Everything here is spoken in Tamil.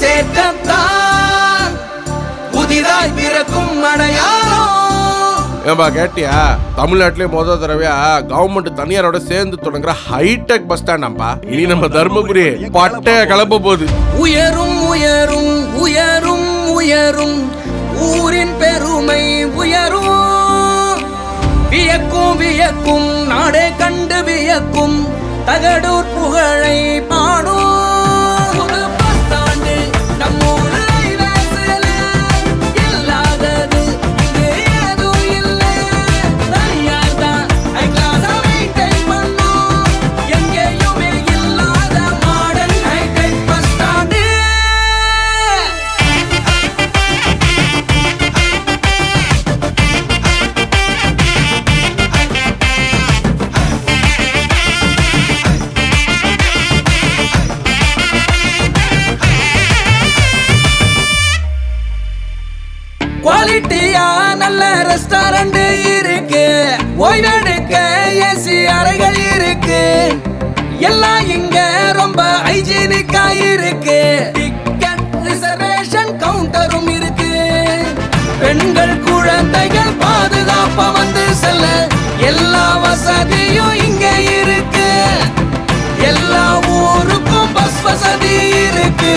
சேர்க்கத்தான் புதிதாய் பிறக்கும் கேட்டியா? தமிழ்நாட்டிலே முத தடவையா கவர்மெண்ட் தனியாரோட சேர்ந்து தொடங்குற ஹைடெக் பஸ் ஸ்டாண்டாம்பா இனி நம்ம தர்மபுரி பட்டைய கிளம்ப போகுது. உயரும் உயரும் உயரும் உயரும். ஊரின் பெருமை உயரும். வியக்கும் வியக்கும் நாடே கண்டு வியக்கும். தகடூர் புகழை பாடும். குவாலிட்டியா நல்ல ரெஸ்டாரண்ட் இருக்கு. ஓய்வெடுக்க ஏசி அறைகள் இருக்கு. எல்லாம் இங்க ரொம்ப ஹைஜீனிக்கா இருக்கு. டிக்கெட் ரிசர்வேஷன் கவுண்டரும் இருக்கு. பெண்கள் குழந்தைகள் பாதுகாப்பா வந்து செல்ல. எல்லா வசதியும் இங்க இருக்கு. எல்லா ஊருக்கும் பஸ் வசதி இருக்கு.